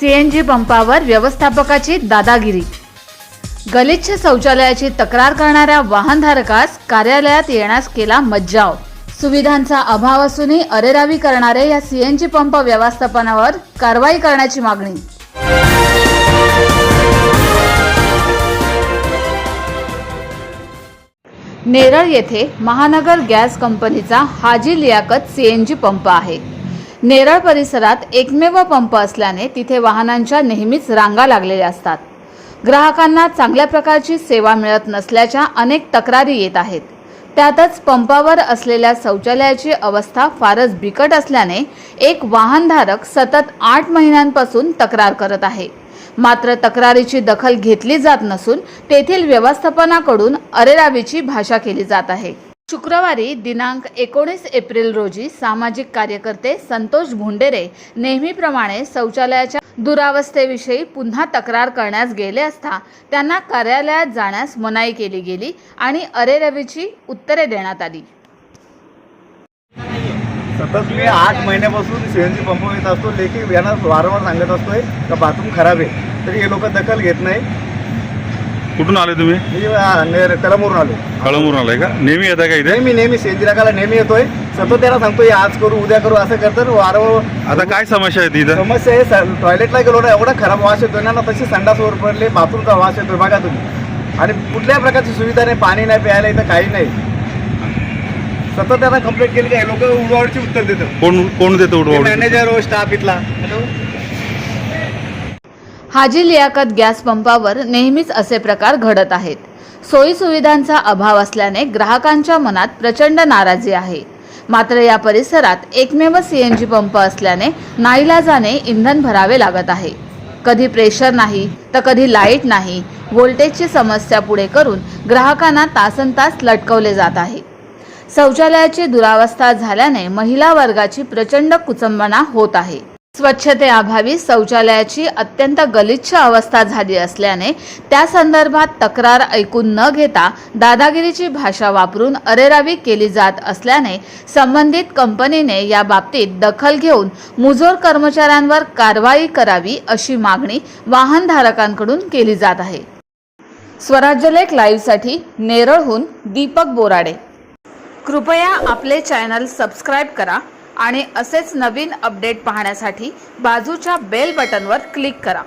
CNG पंपावर व्यवस्थापकाची दादागिरी. गलिच्छ शौचालयाची तक्रार करणाऱ्या वाहनधारकास कार्यालयात येण्यास केला मज्जाव. सुविधांचा अभाव असूनही अरेरावी करणारे या सीएनजी पंप व्यवस्थापनावर कारवाई करण्याची मागणी. नेरळ येथे महानगर गॅस कंपनीचा हाजी लियाकत सीएनजी पंप आहे. नेरळ परिसरात एकमेव पंप असल्याने तिथे वाहनांच्या नेहमीच रांगा लागलेल्या असतात. ग्राहकांना चांगल्या प्रकारची सेवा मिळत नसल्याच्या अनेक तक्रारी येत आहेत. त्यातच पंपावर असलेल्या शौचालयाची अवस्था फारच बिकट असल्याने एक वाहनधारक सतत आठ महिन्यांपासून तक्रार करत आहे. मात्र तक्रारीची दखल घेतली जात नसून तेथील व्यवस्थापनाकडून अरेरावीची भाषा केली जात आहे. शुक्रवारी दिनांक एकोणीस एप्रिल रोजी सामाजिक कार्यकर्ते संतोष भोंडेरे नेहमीप्रमाणे शौचालयाच्या दुरावस्थेविषयी पुन्हा तक्रार करण्यास गेले असता त्यांना कार्यालयात जाण्यास मनाई केली गेली आणि अरेरवीची उत्तरे देण्यात आली. सतत मी आठ महिन्यापासून सीएनजी पंप येत असतो. लेखी यांना वारंवार सांगत असतोय का बाथरूम खराब आहे. तरी हे लोक दखल घेत नाही कुठून आले तुम्ही? मी कलमवरून आलो. कळमूरून आलाय का? नेहमी येता का इथे? नेहमी नेहमी राखायला नेहमी येतोय. सतत त्यांना सांगतोय आज करू उद्या करू असं करतात. वारंवार आता काय समस्या आहे इथं समस्या आहे टॉयलेटला गेलो ना एवढा खराब वास येतोय ना तशी संडासवर पडले बाथरूमचा वास येतोय बघा तुम्ही. आणि कुठल्याही प्रकारची सुविधा नाही पाणी नाही प्यायला इथं काही नाही. सतत त्यांना कंप्लेंट केली काय लोक उडवाडची उत्तर देतात. कोण कोण देतो उडवा मॅनेजर स्टाफ इथला. हाजी लियाकत गॅस पंपावर नेहमीच असे प्रकार घडत आहेत. सोयीसुविधांचा अभाव असल्याने ग्राहकांच्या मनात प्रचंड नाराजी आहे. मात्र या परिसरात एकमेव सी एन जी पंप असल्याने नाईलाजाने इंधन भरावे लागत आहे. कधी प्रेशर नाही तर कधी लाइट नाही व्होल्टेजची समस्या पुढे करून ग्राहकांना तासन तास लटकवले जात आहे. शौचालयाची दुरावस्था झाल्याने महिला वर्गाची प्रचंड कुचंबना होत आहे. स्वच्छतेअभावी शौचालयाची अत्यंत गलिच्छ अवस्था झाली असल्याने त्या संदर्भात तक्रार ऐकून न घेता दादागिरीची भाषा वापरून अरेरावी केली जात असल्याने संबंधित कंपनीने या बाबतीत दखल घेऊन मुजोर कर्मचाऱ्यांवर कारवाई करावी अशी मागणी वाहनधारकांकडून केली जात आहे. स्वराज्य लेख लाईव्हसाठी नेरळहून दीपक बोराडे. कृपया आपले चॅनल सबस्क्राईब करा. आणि असेच नवीन अपडेट पाहण्यासाठी बाजूच्या बेल बटनवर क्लिक करा.